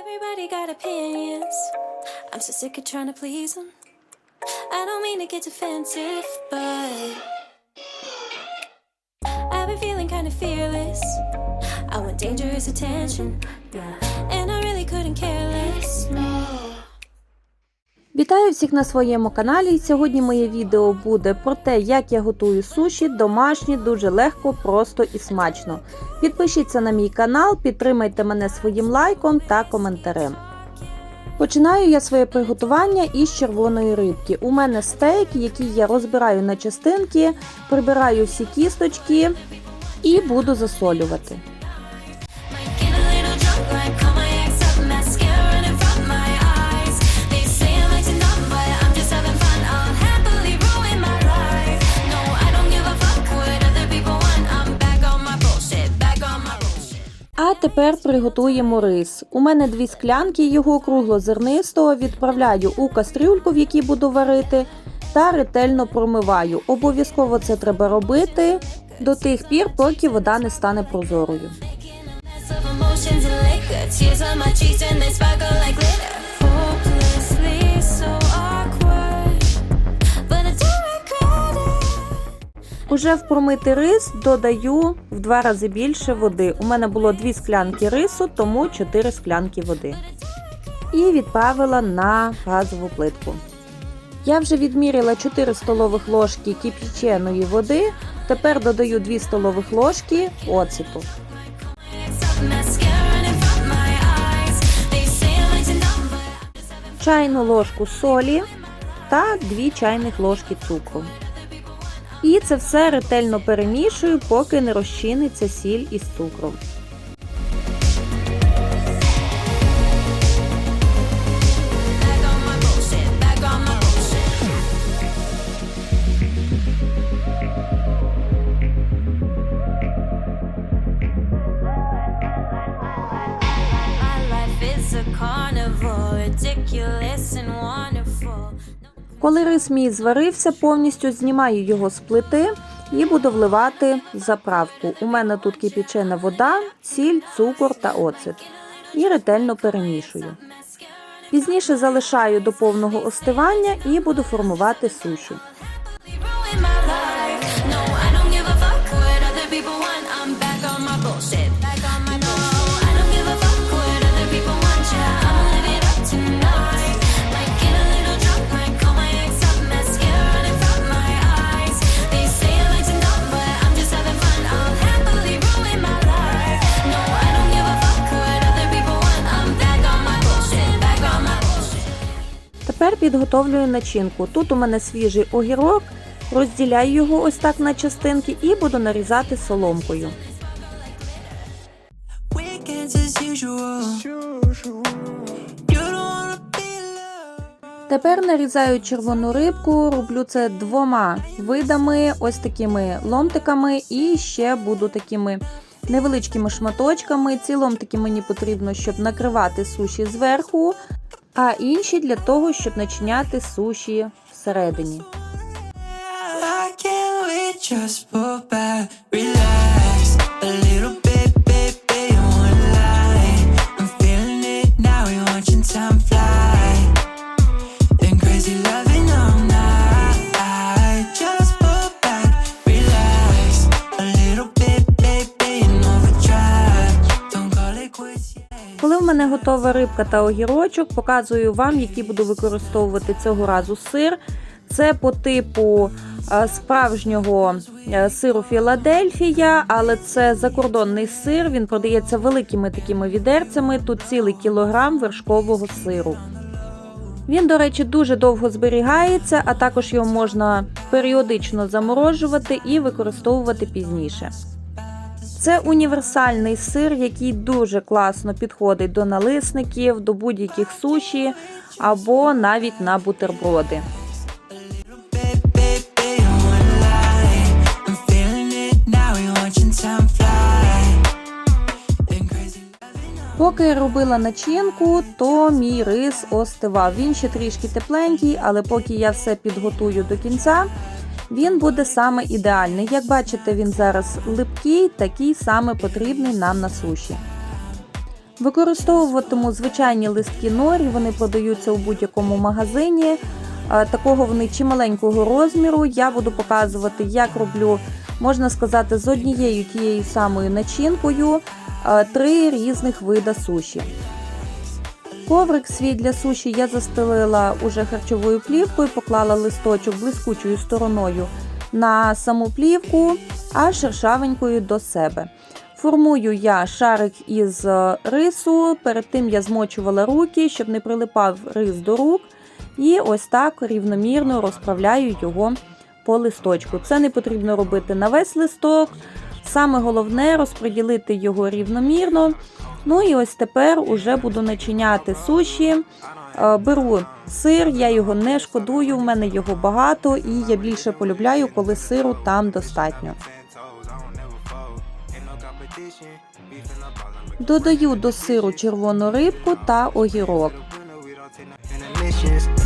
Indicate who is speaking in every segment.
Speaker 1: Everybody got opinions. I'm so sick of trying to please them. I don't mean to get defensive, but I've been feeling kind of fearless. I want dangerous attention, yeah. And I really couldn't care less, no.
Speaker 2: Вітаю всіх на своєму каналі. Сьогодні моє відео буде про те, як я готую суші домашні, дуже легко, просто і смачно. Підпишіться на мій канал, підтримайте мене своїм лайком та коментарем. Починаю я своє приготування із червоної рибки. У мене стейк, який я розбираю на частинки, прибираю всі кісточки і буду засолювати. Тепер приготуємо рис. У мене дві склянки його круглозернистого відправляю у кастрюльку, в якій буду варити, та ретельно промиваю. Обов'язково це треба робити до тих пір, поки вода не стане прозорою. Уже в промитий рис додаю в два рази більше води. У мене було дві склянки рису, тому 4 склянки води. І відправила на газову плитку. Я вже відміряла 4 столових ложки кип'яченої води. Тепер додаю 2 столових ложки
Speaker 1: having
Speaker 2: чайну ложку солі та 2 чайних ложки цукру. І це все ретельно перемішую, поки не розчиниться сіль із цукром. Мій зварився, повністю знімаю його з плити і буду вливати заправку. У мене тут кипячена вода, сіль, цукор та оцет. І ретельно перемішую. Пізніше залишаю до повного остивання і буду формувати суші. Тепер підготовлюю начинку. Тут у мене свіжий огірок, розділяю його ось так на частинки і буду нарізати соломкою. Тепер нарізаю червону рибку, роблю це двома видами, ось такими ломтиками, і ще буду такими невеличкими шматочками. Ці ломтики мені потрібно, щоб накривати суші зверху, а інші для того, щоб начиняти суші всередині.
Speaker 3: Just pull back, relax a little
Speaker 2: готова рибка та огірочок, показую вам, які буду використовувати цього разу сир. Це по типу е, справжнього е, сиру Філадельфія, але це закордонний сир. Він продається великими такими відерцями. Тут цілий кілограм вершкового сиру. Він, до речі, дуже довго зберігається, а також його можна періодично заморожувати і використовувати пізніше. Це універсальний сир, який дуже класно підходить до налисників, до будь-яких суші або навіть на бутерброди. Поки я робила начинку, то мій рис остивав. Він ще трішки тепленький, але поки я все підготую до кінця, він буде саме ідеальний. Як бачите, він зараз липкий, такий саме потрібний нам на суші. Використовуватиму звичайні листки норі, вони продаються у будь-якому магазині. Е, Такого вони чималенького розміру. Я буду показувати, як роблю, можна сказати, з однією тією самою начинкою е, три різних вида суші. Коврик свій для суші я застелила уже харчовою плівкою, поклала листочок блискучою стороною на саму плівку, а шершавенькою до себе. Формую я шарик із е, рису. Перед тим я змочувала руки, щоб не прилипав рис до рук. І ось так рівномірно розправляю його по листочку. Це не потрібно робити на весь листок. Саме головне розподілити його рівномірно. Ну і ось тепер уже буду начиняти суші. Е, Беру сир, я його не шкодую, в мене його багато, і я більше полюбляю, коли сиру там достатньо. Додаю до сиру червону рибку та огірок.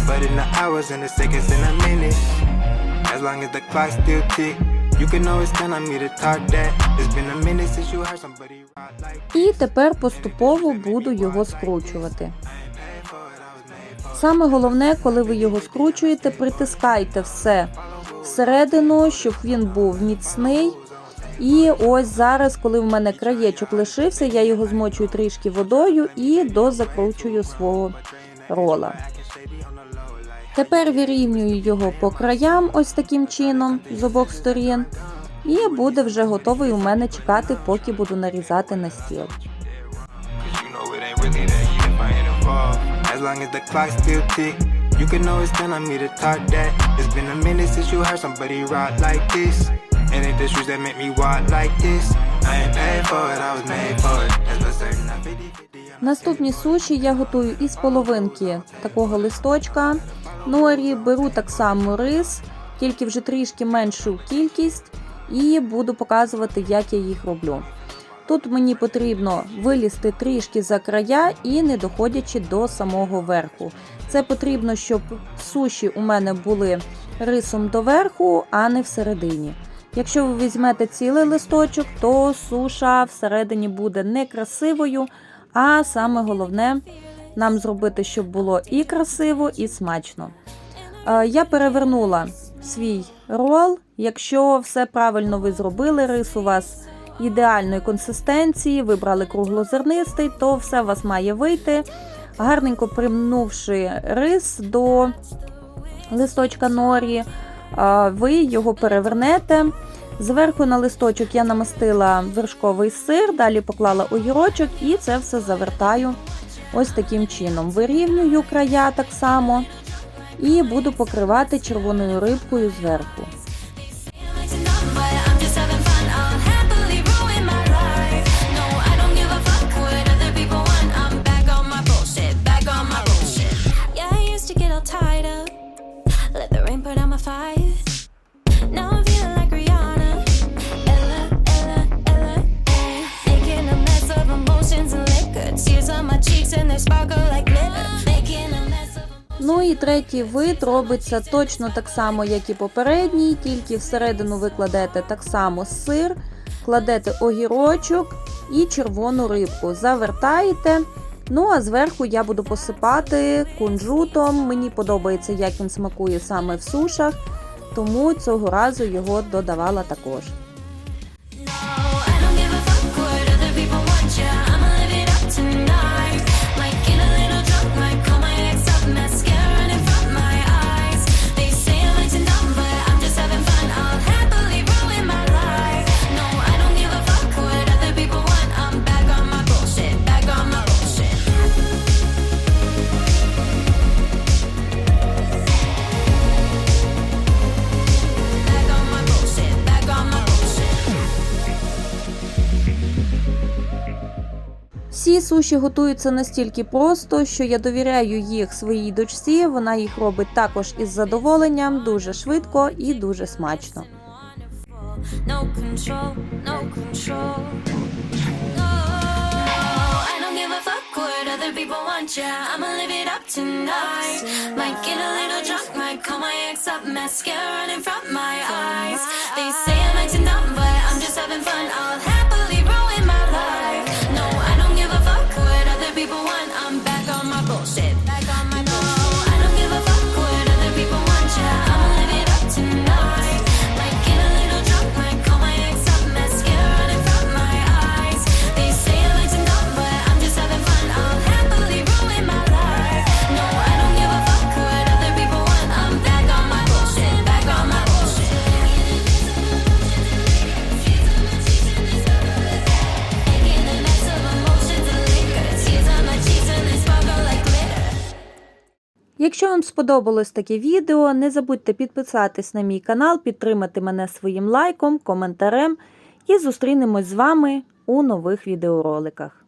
Speaker 4: But in the hours and the seconds and the minutes. As long as the clock still tick,
Speaker 2: І тепер поступово буду його скручувати. Саме головне, коли ви його скручуєте, притискайте все всередину, щоб він був міцний. І ось зараз, коли в мене краєчок лишився, я його змочую трішки водою і дозакручую свого рола. Тепер вирівнюю його по краям, ось таким чином, з обох сторін. І буде вже готовий у мене чекати, поки буду нарізати на стіл.
Speaker 4: You know it really that you if I can me to talk that. It's been a minute since you heard somebody rock like this. It ain't the shoes that make me walk like this. I ain't paid for it, I was made for it. That's for certain.
Speaker 2: Наступні суші я готую із половинки такого листочка. Норі беру так само рис, тільки вже трішки меншу кількість, і буду показувати, як я їх роблю. Тут мені потрібно вилізти трішки за края і не доходячи до самого верху. Це потрібно, щоб суші у мене були рисом до верху, а не всередині. Якщо ви візьмете цілий листочок, то суша всередині буде некрасивою, а саме головне нам зробити, щоб було і красиво, і смачно. Е, Я перевернула свій рол. Якщо все правильно ви зробили, рис у вас ідеальної консистенції, вибрали круглозернистий, то все у вас має вийти. Гарненько примнувши рис до листочка норі, е, ви його перевернете. Зверху на листочок я намастила вершковий сир, далі поклала огірочок і це все завертаю ось таким чином. Вирівнюю края так само і буду покривати червоною рибкою зверху. Третій вид робиться точно так само, як і попередній, тільки всередину ви кладете так само сир, кладете огірочок і червону рибку. Завертаєте. Ну а зверху я буду посипати кунжутом. Мені подобається, як він смакує саме в сушах, тому цього разу його додавала також. Всі суші готуються настільки просто, що я довіряю їх своїй дочці. Вона їх робить також із задоволенням, дуже швидко і дуже смачно.
Speaker 1: They say I'm acting dumb, but I'm just having fun. I'll happily
Speaker 2: Якщо вам сподобалось таке відео, не забудьте підписатись на мій канал, підтримати мене своїм лайком, коментарем і зустрінемось з вами у нових відеороликах.